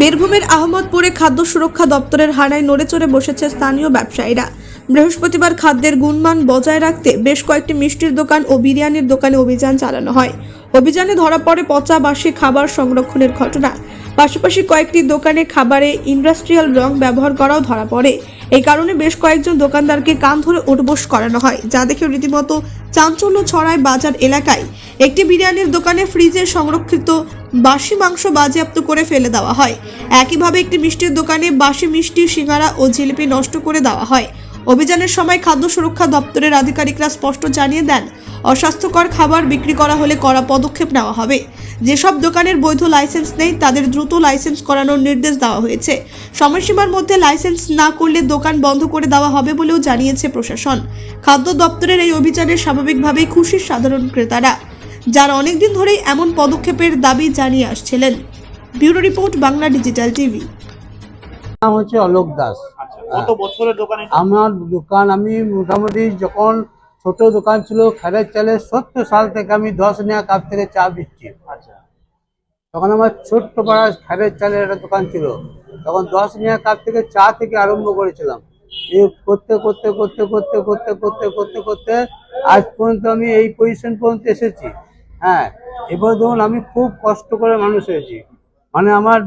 বীরভূমের আহমদপুরে খাদ্য সুরক্ষা দপ্তরের হানায় নড়ে চড়ে বসেছে স্থানীয় ব্যবসায়ীরা। বৃহস্পতিবার খাদ্যের গুণমান বজায় রাখতে বেশ কয়েকটি মিষ্টির দোকান ও বিরিয়ানির দোকানে অভিযান চালানো হয়। অভিযানে ধরা পড়ে পচা বাসি খাবার সংরক্ষণের ঘটনা। পাশাপাশি কয়েকটি দোকানে খাবারে ইন্ডাস্ট্রিয়াল রং ব্যবহার করাও ধরা পড়ে। এই কারণে বেশ কয়েকজন দোকানদারকে কান ধরে উঠবোস করানো হয়, যা দেখে রীতিমতো চাঞ্চল্য ছড়ায় বাজার এলাকায়। একটি বিরিয়ানির দোকানে ফ্রিজে সংরক্ষিত বাসি মাংস বাজেয়াপ্ত করে ফেলে দেওয়া হয়। একইভাবে একটি মিষ্টির দোকানে বাসি মিষ্টি, সিঙ্গারা ও জিলিপি নষ্ট করে দেওয়া হয়। অভিযানের সময় খাদ্য সুরক্ষা দপ্তরের আধিকারিকরা স্পষ্ট জানিয়ে দেন, অস্বাস্থ্যকর খাবার বিক্রি করা হলে কড়া পদক্ষেপ নেওয়া হবে। যেসব দোকানের বৈধ লাইসেন্স নেই, তাদের দ্রুত লাইসেন্স করানোর নির্দেশ দেওয়া হয়েছে। সময়সীমার মধ্যে লাইসেন্স না করলে দোকান বন্ধ করে দেওয়া হবে বলেও জানিয়েছে প্রশাসন। খাদ্য দপ্তরের এই অভিযানে স্বাভাবিকভাবেই খুশি সাধারণ ক্রেতারা, যারা অনেকদিন ধরেই এমন পদক্ষেপের দাবি জানিয়ে আসছিলেন। Bureau report Bangla digital TV. হচ্ছে অলোক দাস। কত বছরের দোকানে আমার দোকান আমি মোটামুটি যখন ছোট দোকান ছিল খেরের চালে সত্তর সাল থেকে আমি দশ নেওয়া কাপ থেকে চা বিচ্ছি আচ্ছা। তখন আমার ছোট্ট পাড়া খেরের চালের একটা দোকান ছিল। তখন দশ নেওয়া কাপ থেকে চা থেকে আরম্ভ করেছিলাম। এই করতে করতে করতে করতে করতে করতে করতে করতে আজ পর্যন্ত আমি এই পজিশন পর্যন্ত এসেছি। হ্যাঁ এবার ধরুন আমি খুব কষ্ট করে মানুষ হয়েছি। মানে আমার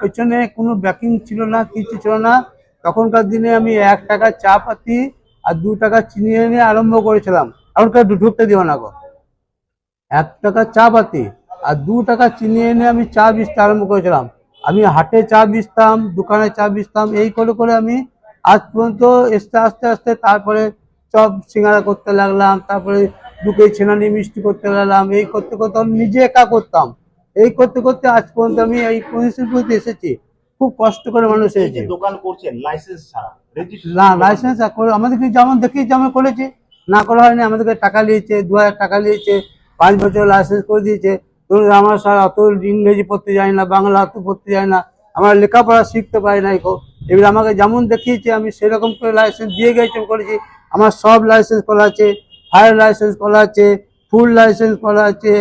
পেছনে কোনো ব্যাকিং ছিল না কিছু ছিল না। তখনকার দিনে আমি এক টাকা চা পাতি আর দু টাকা চিনি এনে আরম্ভ করেছিলাম। এখনকার ঢুকতে দিও না গো। এক টাকা চা পাতি আর দু টাকা চিনি এনে আমি চা বেচতে আরম্ভ করেছিলাম। আমি হাটে চা বেচতাম, দোকানে চা বেচতাম, এই করে করে আমি আজ পর্যন্ত আস্তে আস্তে আস্তে তারপরে চপ সিঙ্গারা করতে লাগলাম, তারপরে দুকে ছেনানি মিষ্টি করতে লাগলাম, এই করতে করতে আমি নিজে একা করতাম। এই করতে করতে আজ পর্যন্ত আমি এই পর্যন্ত এসেছি। খুব কষ্ট করে মানুষ হয়েছে দোকান করছেন লাইসেন্স ছাড়া না লাইসেন্স আমাদেরকে যেমন দেখি যেমন করেছে না করা হয়নি আমাদেরকে টাকা নিয়েছে দু হাজার টাকা নিয়েছে পাঁচ বছর লাইসেন্স করে দিয়েছে। ধরুন আমার স্যার অত ইংরেজি পড়তে যায় না বাংলা অত পড়তে যায় না আমরা লেখাপড়া শিখতে পারি না এবার আমাকে যেমন দেখিয়েছে আমি সেরকম করে লাইসেন্স দিয়ে গেছি করেছি। আমার সব লাইসেন্স করা আছে ফায়ার লাইসেন্স করা আছে ফুল লাইসেন্স করা আছে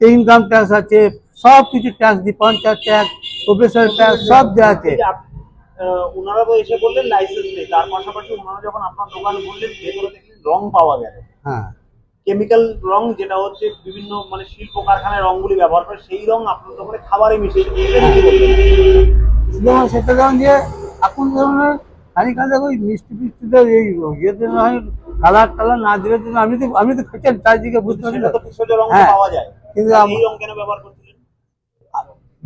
ইনকাম ট্যাক্স আছে সব কিছু ট্যাক্স দিই পঞ্চায়েত ট্যাক্স প্রফেসর ট্যাক্স সব দেওয়া আছে। ওনারা তো এসে বললেন লাইসেন্স নেই। তার পাশাপাশি ওনারা যখন আপনার দোকান বললেন ভেতরে দেখলেন রং পাওয়া গেল। হ্যাঁ। কেমিক্যাল রং যেটা হচ্ছে বিভিন্ন মানে শিল্প কারখানায় রংগুলি ব্যবহার করে সেই রং আপনার দোকানে খাবারে বলবেন? যেমন সেটা যেমন যে এখন ধরনের খালি ওই মিষ্টি ফিষ্টিতে এই ইয়েতে না হয় কালার টালার না দিলে তো আমি তো আমি তো খেতে চারদিকে বুঝতে পারছি না। তো ভেষজ রং হ্যাঁ। পাওয়া যায়। কিন্তু আর আম- এই রং কেন ব্যবহার করছিলেন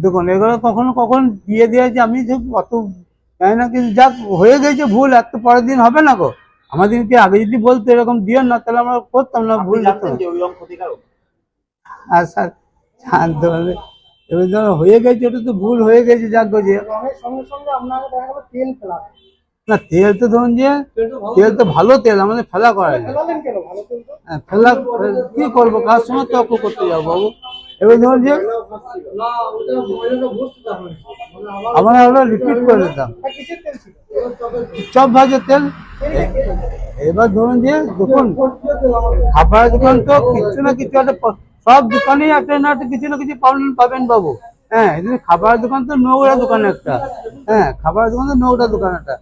দেখুন এগুলো কখনো কখন দিয়ে দিয়েছে আমি যে অত জানি না কিন্তু যাক হয়ে গেছে ভুল এক তো পরের দিন হবে না গো। আমাদেরকে আগে যদি বলতো এরকম দিও না তাহলে আমরা করতাম না ভুল আর স্যার জানতে পারবে এবার ধরো হয়ে গেছে ওটা তো ভুল হয়ে গেছে যাক গো যে। না তেল তো ধরুন যে তেল তো ভালো তেল আমাদের ফেলা করা যায়। হ্যাঁ, ফেলা কি করব? কার সময় তর্ক করতে যাব বাবু? এবার ধরুন যে আমরা হলো রিপিট করে দিতাম। চপ ভাজের তেল। এবার ধরুন যে দেখুন খাবার দোকান তো কিছু না কিছু একটা সব দোকানেই একটা না কিছু না কিছু পাবেন পাবেন বাবু। হ্যাঁ কিন্তু খাবার দোকান তো নোংরা দোকান একটা। হ্যাঁ খাবার দোকান তো নোংরা দোকান একটা।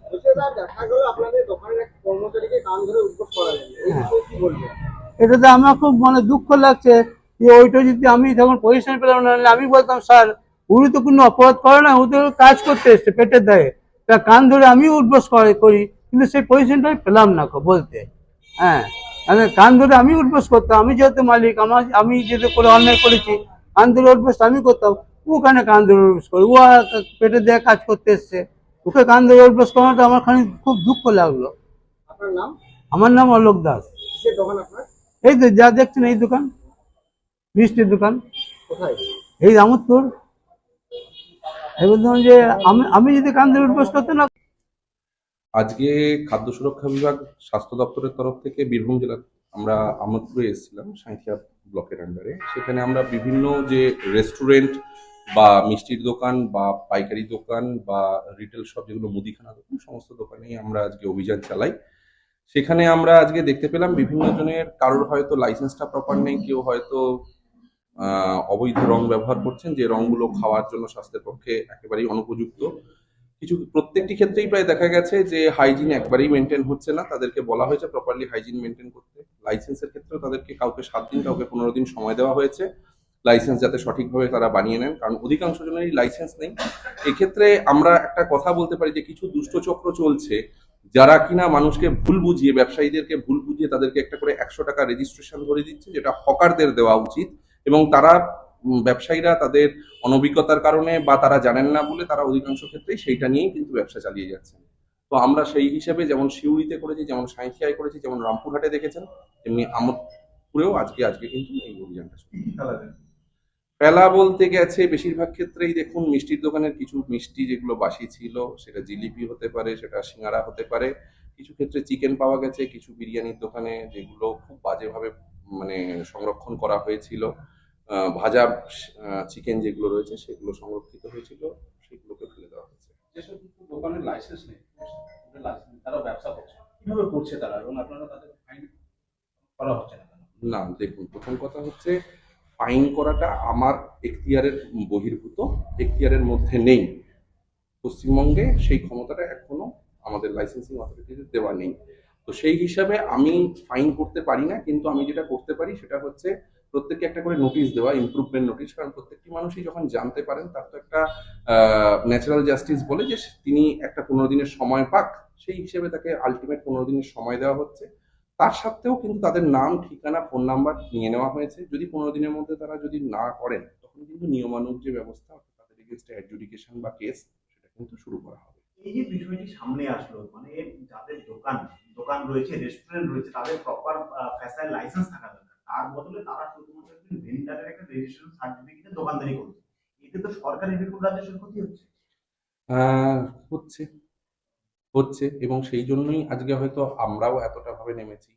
এটাতে আমার খুব মানে দুঃখ লাগছে। ওইটা যদি আমি তখন পজিশন পেলাম না আমি বলতাম স্যার উনি তো কোনো অপরাধ করে না ও তো কাজ করতে এসছে পেটের দায়ে। তা কান ধরে আমিও উঠবস করে করি কিন্তু সেই পজিশনটা আমি পেলাম না বলতে। হ্যাঁ মানে কান ধরে আমি উঠবস করতাম আমি যেহেতু মালিক আমার আমি যেহেতু করে অন্যায় করেছি কান ধরে উঠবস আমি করতাম ওখানে কান ধরে উঠবস করে? ও পেটের দেয়া কাজ করতে এসছে। ওকে কান ধরে উঠবস করাটা আমার খানি খুব দুঃখ লাগল। আপনার নাম? আমার নাম অলোক দাস। কিসের দোকান আপনার? এই তো যা দেখছেন এই দোকান। মিষ্টির দোকান। কোথায়? এই রামতপুর ধরুন যে আমি আমি যদি কান ধরে উঠবস করতে না আজকে খাদ্য সুরক্ষা বিভাগ স্বাস্থ্য দপ্তরের তরফ থেকে বীরভূম জেলা আমরা আমোদপুরে এসেছিলাম সাঁইথিয়া ব্লকের আন্ডারে সেখানে আমরা বিভিন্ন যে রেস্টুরেন্ট বা মিষ্টির দোকান বা পাইকারি দোকান বা রিটেল শপ যেগুলো মুদিখানা দোকান সমস্ত দোকানেই আমরা আজকে অভিযান চালাই। সেখানে আমরা আজকে দেখতে পেলাম বিভিন্ন জনের কারোর হয়তো লাইসেন্সটা প্রপার নেই কেউ হয়তো অবৈধ রং ব্যবহার করছেন, যে রংগুলো খাওয়ার জন্য স্বাস্থ্যের পক্ষে একেবারেই অনুপযুক্ত। কিছু, প্রত্যেকটি ক্ষেত্রেই প্রায় দেখা গেছে যে হাইজিন একবারেই মেনটেন হচ্ছে না। তাদেরকে বলা হয়েছে প্রপারলি হাইজিন মেনটেন করতে। লাইসেন্সের ক্ষেত্রেও তাদেরকে কাউকে সাত দিন, কাউকে পনেরো দিন সময় দেওয়া হয়েছে। লাইসেন্স যাতে সঠিকভাবে তারা বানিয়ে নেন, কারণ অধিকাংশ জনেরই লাইসেন্স নেই। এক্ষেত্রে আমরা একটা কথা বলতে পারি যে কিছু দুষ্টচক্র চলছে, যারা কিনা মানুষকে ভুল বুঝিয়ে, ব্যবসায়ীদেরকে ভুল বুঝিয়ে তাদেরকে একটা করে একশো টাকা রেজিস্ট্রেশন ধরে দিচ্ছে, যেটা হকারদের দেওয়া উচিত। এবং তারা ব্যবসায়ীরা তাদের অনভিজ্ঞতার কারণে বা তারা জানেন না বলে তারা অধিকাংশ ক্ষেত্রেই সেইটা নিয়েই কিন্তু ব্যবসা চালিয়ে যাচ্ছেন। তো আমরা সেই হিসেবে যেমন শিউরিতে করেছি যেমন সাঁইথিয়ায় করেছি যেমন রামপুরহাটে দেখেছেন তেমনি আমোদপুরেও আজকে আজকে কিন্তু এই অভিযানটা শুরু। ফেলা বলতে গেছে বেশিরভাগ ক্ষেত্রেই দেখুন মিষ্টির দোকানের কিছু মিষ্টি যেগুলো বাসি ছিল সেটা জিলিপি হতে পারে সেটা সিঙ্গারা হতে পারে। কিছু ক্ষেত্রে চিকেন পাওয়া গেছে কিছু বিরিয়ানির দোকানে যেগুলো খুব বাজেভাবে মানে সংরক্ষণ করা হয়েছিল ভাজা চিকেন যেগুলো রয়েছে সেগুলো সংরক্ষিত হয়েছিল সেগুলোকে ফেলে দেওয়া হয়েছে। যেসব দোকানের লাইসেন্স নেই লাইসেন্স তারা ব্যবসা করছে। কীভাবে করছে তারা? এবং আপনারা তাদের ফাইন করা হচ্ছে না না দেখুন প্রথম কথা হচ্ছে ফাইন করাটা আমার এখতিয়ারের বহির্ভূত এখতিয়ারের মধ্যে নেই। পশ্চিমবঙ্গে সেই ক্ষমতাটা এখনও আমাদের লাইসেন্সিং অথরিটিদের দেওয়া নেই। তো সেই হিসাবে আমি ফাইন করতে পারি না, কিন্তু আমি যেটা করতে পারি সেটা হচ্ছে প্রত্যেককে একটা করে নোটিশ দেওয়া ইমপ্রুভমেন্ট নোটিশ কারণ প্রত্যেকটি মানুষই যখন জানতে পারেন তার তো একটা ন্যাচারাল জাস্টিস বলে যে তিনি একটা পনেরো দিনের সময় পাক, সেই হিসেবে তাকে আলটিমেট পনেরো দিনের সময় দেওয়া হচ্ছে। তার সত্ত্বেও কিন্তু তাদের নাম, ঠিকানা ফোন নাম্বার নিয়ে নেওয়া হয়েছে। যদি পনেরো দিনের মধ্যে তারা যদি না করেন, তখন কিন্তু নিয়মানুগ যে ব্যবস্থা তাদের এগেনস্টে অ্যাডজুডিকেশন বা কেস সেটা কিন্তু শুরু করা হবে। এই যে বিষয়টি সামনে আসলো মানে যাদের দোকান দোকান রয়েছে রেস্টুরেন্ট রয়েছে, তাদের প্রপার ফ্যাসাইল লাইসেন্স থাকা দরকার। তার বদলে তারা শুধুমাত্র একজন ভেন্ডারের একটা রেজিস্ট্রেশন সার্টিফিকেটে দোকানদারি করছে। এতে তো সরকারি বিপুল রাজস্বের ক্ষতি হচ্ছে। হচ্ছে। হচ্ছে এবং সেই জন্যই আজকে হয়তো আমরাও এতটা ভাবে নেমেছি।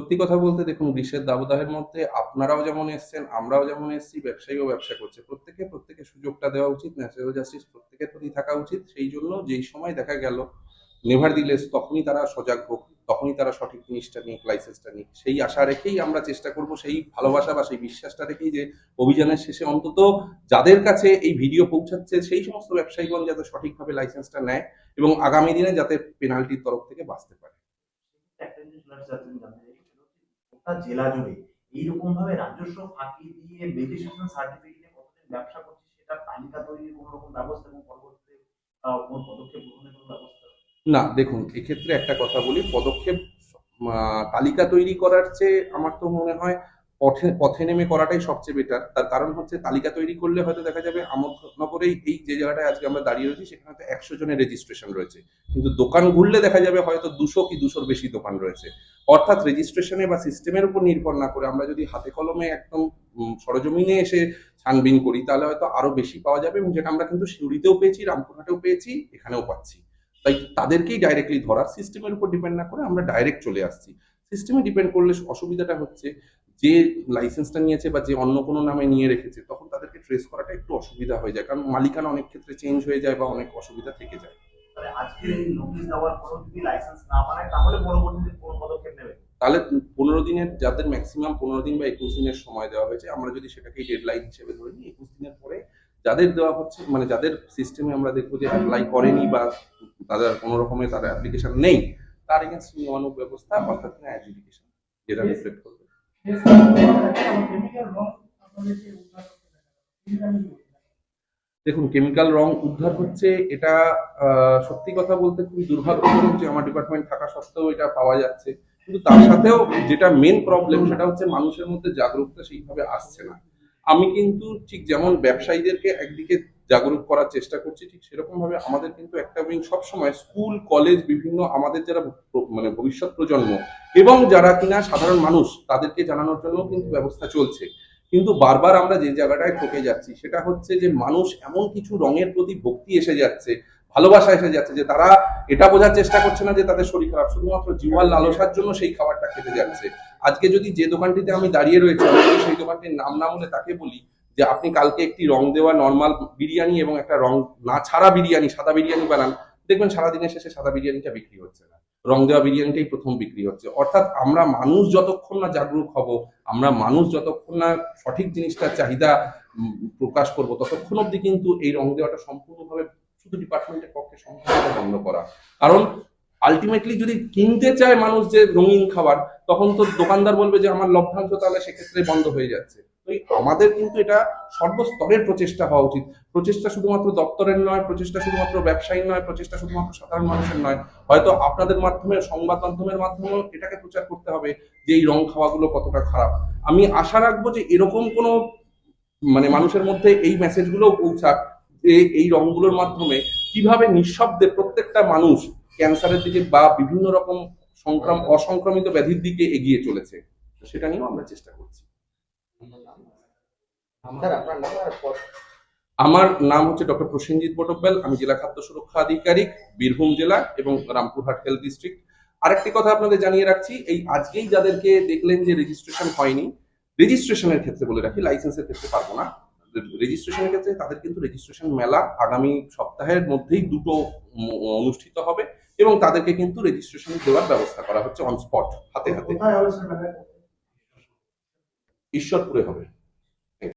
সত্যি কথা বলতে দেখুন, গ্রীষ্মের দাবদাহের মধ্যে আপনারাও যেমন এসছেন, আমরাও যেমন এসছি, ব্যবসায়ীও ব্যবসা করছে। প্রত্যেকে প্রত্যেকে সুযোগটা দেওয়া উচিত, ন্যাচারাল জাস্টিস প্রত্যেকের প্রতি থাকা উচিত। সেই জন্য যেই সময় দেখা গেল, নেভার দিলেস তখনই তারা সজাগ হোক, তখনই তারা সঠিক জিনিসটা নিক লাইসেন্সটা নিক। সেই আশা রেখেই আমরা চেষ্টা করব, সেই ভালোবাসা বা সেই বিশ্বাসটা রেখেই যে অভিযানের শেষে অন্তত যাদের কাছে এই ভিডিও পৌঁছাচ্ছে, সেই সমস্ত ব্যবসায়ীগণ যাতে সঠিকভাবে লাইসেন্সটা নেয় এবং আগামী দিনে যাতে পেনাল্টির তরফ থেকে বাঁচতে পারে। গোটা জেলা জুড়ে এইরকম ভাবে রাজস্ব ফাঁকি দিয়ে রেজিস্ট্রেশন সার্টিফিকেটে কতদিন ব্যবসা করছে সেটা তালিকা তৈরির কোনো রকম ব্যবস্থা এবং পরবর্তীতে কোন পদক্ষেপ গ্রহণের কোনো ব্যবস্থা? না, দেখুন, এক্ষেত্রে একটা কথা বলি, পদক্ষেপ তালিকা তৈরি করার চেয়ে আমার তো মনে হয় পথে পথে নেমে করাটাই সবচেয়ে বেটার তার কারণ হচ্ছে, তালিকা তৈরি করলে হয়তো দেখা যাবে আমোদনগরেই এই যে জায়গাটায় আজকে আমরা দাঁড়িয়ে রয়েছি, সেখানে তো একশো জনের রেজিস্ট্রেশন রয়েছে। কিন্তু দোকান ঘুরলে দেখা যাবে হয়তো দুশো কি দুশোর বেশি দোকান রয়েছে। অর্থাৎ রেজিস্ট্রেশনে বা সিস্টেমের উপর নির্ভর না করে আমরা যদি হাতে কলমে একদম সরজমিনে এসে ছানবিন করি, তাহলে হয়তো আরও বেশি পাওয়া যাবে এবং যেটা আমরা কিন্তু সিউড়িতেও পেয়েছি, রামপুরহাটেও পেয়েছি, এখানেও পাচ্ছি। তাই তাদেরকেই ডাইরেক্টলি ধরার সিস্টেমের উপর ডিপেন্ড না করে আমরা ডাইরেক্ট চলে আসছি। সিস্টেমে ডিপেন্ড করলে অসুবিধাটা হচ্ছে যে লাইসেন্সটা নিয়েছে বা যে অন্য কোনো নামে নিয়ে রেখেছে তখন তাদেরকে ট্রেস করাটা একটু অসুবিধা হয়ে যায়। কারণ মালিকানা অনেক ক্ষেত্রে চেঞ্জ হয়ে যায় বা অনেক অসুবিধা থেকে যায়। তাহলে পনেরো দিনের যাদের ম্যাক্সিমাম পনেরো দিন বা একুশ দিনের সময় দেওয়া হয়েছে আমরা যদি সেটাকে ডেডলাইন হিসেবে ধরে নিই একুশ দিনের পরে যাদের দেওয়া হচ্ছে মানে যাদের সিস্টেমে আমরা দেখব যে অ্যাপ্লাই করেনি বা তাদের কোনো রকমের তার অ্যাপ্লিকেশন নেই তার এগেন্স্ট নিয়মানুক ব্যবস্থা অর্থাৎ অ্যাডজুডিকেশন যেটা রিফ্লেক্ট করবে। দেখুন কেমিক্যাল রং উদ্ধার হচ্ছে, এটা সত্যি কথা বলতে খুবই দুর্ভাগ্যজনক যে আমার ডিপার্টমেন্ট থাকা সত্ত্বেও এটা পাওয়া যাচ্ছে। কিন্তু তার সাথেও যেটা মেন প্রবলেম সেটা হচ্ছে মানুষের মধ্যে জাগরুকতা সেইভাবে আসছে না। আমি কিন্তু ঠিক যেমন ব্যবসায়ীদেরকে একদিকে জাগরুক করার চেষ্টা করছি, ঠিক সেরকম ভাবে আমাদের কিন্তু একটা উইং সবসময় স্কুল, কলেজ, বিভিন্ন আমাদের যারা মানে ভবিষ্যৎ প্রজন্ম এবং যারা কিনা সাধারণ মানুষ, তাদেরকে জানানোর জন্য কিন্তু ব্যবস্থা চলছে। কিন্তু বারবার আমরা যে জায়গাটায় ঠকে যাচ্ছি, সেটা হচ্ছে যে মানুষ এমন কিছু রঙের প্রতি ভক্তি এসে যাচ্ছে, ভালোবাসা এসে যাচ্ছে যে তারা এটা বোঝার চেষ্টা করছে না যে তাদের শরীর খারাপ। শুধুমাত্র জিওয়ার লালসার জন্য সেই খাবারটা খেতে যাচ্ছে। আজকে যদি যে দোকানটিতে আমি দাঁড়িয়ে রয়েছি সেই দোকানটির নাম না বলে তাকে বলি যে আপনি কালকে একটি রং দেওয়া নর্মাল বিরিয়ানি এবং একটা রং না ছাড়া বিরিয়ানি, সাদা বিরিয়ানি বানান, দেখবেন সারাদিনের শেষে সাদা বিরিয়ানিটা বিক্রি হচ্ছে না। রং দেওয়া বিরিয়ানিটাই প্রথম বিক্রি হচ্ছে। অর্থাৎ আমরা মানুষ যতক্ষণ না জাগরুক হব, আমরা মানুষ যতক্ষণ না সঠিক জিনিসটার চাহিদা প্রকাশ করব, ততক্ষণ অবধি কিন্তু এই রং দেওয়াটা সম্পূর্ণভাবে শুধু ডিপার্টমেন্টের পক্ষে সম্পূর্ণ বন্ধ করা। কারণ আলটিমেটলি যদি কিনতে চায় মানুষ যে রঙিন খাবার, তখন তো দোকানদার বলবে যে আমার লভ্যাংশ তাহলে সেক্ষেত্রে বন্ধ হয়ে যাচ্ছে। আমাদের কিন্তু এটা সর্বস্তরের প্রচেষ্টা হওয়া উচিত। প্রচেষ্টা শুধুমাত্র দপ্তরের নয়, প্রচেষ্টা শুধুমাত্র ব্যবসায়ী নয়, প্রচেষ্টা শুধুমাত্র সাধারণ মানুষের নয়। হয়তো আপনাদের মাধ্যমে, সংবাদ মাধ্যমের মাধ্যমেও এটাকে প্রচার করতে হবে যে এই রং খাওয়াগুলো কতটা খারাপ। আমি আশা রাখব যে এরকম কোনো মানে মানুষের মধ্যে এই মেসেজগুলো পৌঁছাক যে এই রংগুলোর মাধ্যমে কীভাবে নিঃশব্দে প্রত্যেকটা মানুষ ক্যান্সারের দিকে বা বিভিন্ন রকম সংক্রাম, অসংক্রামিত ব্যাধির দিকে এগিয়ে চলেছে। সেটা নিয়েও আমরা চেষ্টা করছি। আমার নাম হচ্ছে ডক্টর প্রসেনজিৎ বটব্যাল আমি জেলা খাদ্য সুরক্ষা আধিকারিক বীরভূম জেলা এবং রামপুরহাট হেলথ ডিস্ট্রিক্ট। আরেকটি কথা আপনাদের জানিয়ে রাখছি এই আজকেই যাদেরকে দেখলেন যে রেজিস্ট্রেশন হয়নি রেজিস্ট্রেশনের ক্ষেত্রে বলে রাখি লাইসেন্সের ক্ষেত্রে পারব না। রেজিস্ট্রেশনের ক্ষেত্রে তাদের কিন্তু রেজিস্ট্রেশন মেলা আগামী সপ্তাহের মধ্যেই দুটো অনুষ্ঠিত হবে এবং তাদেরকে কিন্তু রেজিস্ট্রেশন দেওয়ার ব্যবস্থা করা হচ্ছে অন স্পট হাতে হাতে। ঈশ্বরপুরে হবে।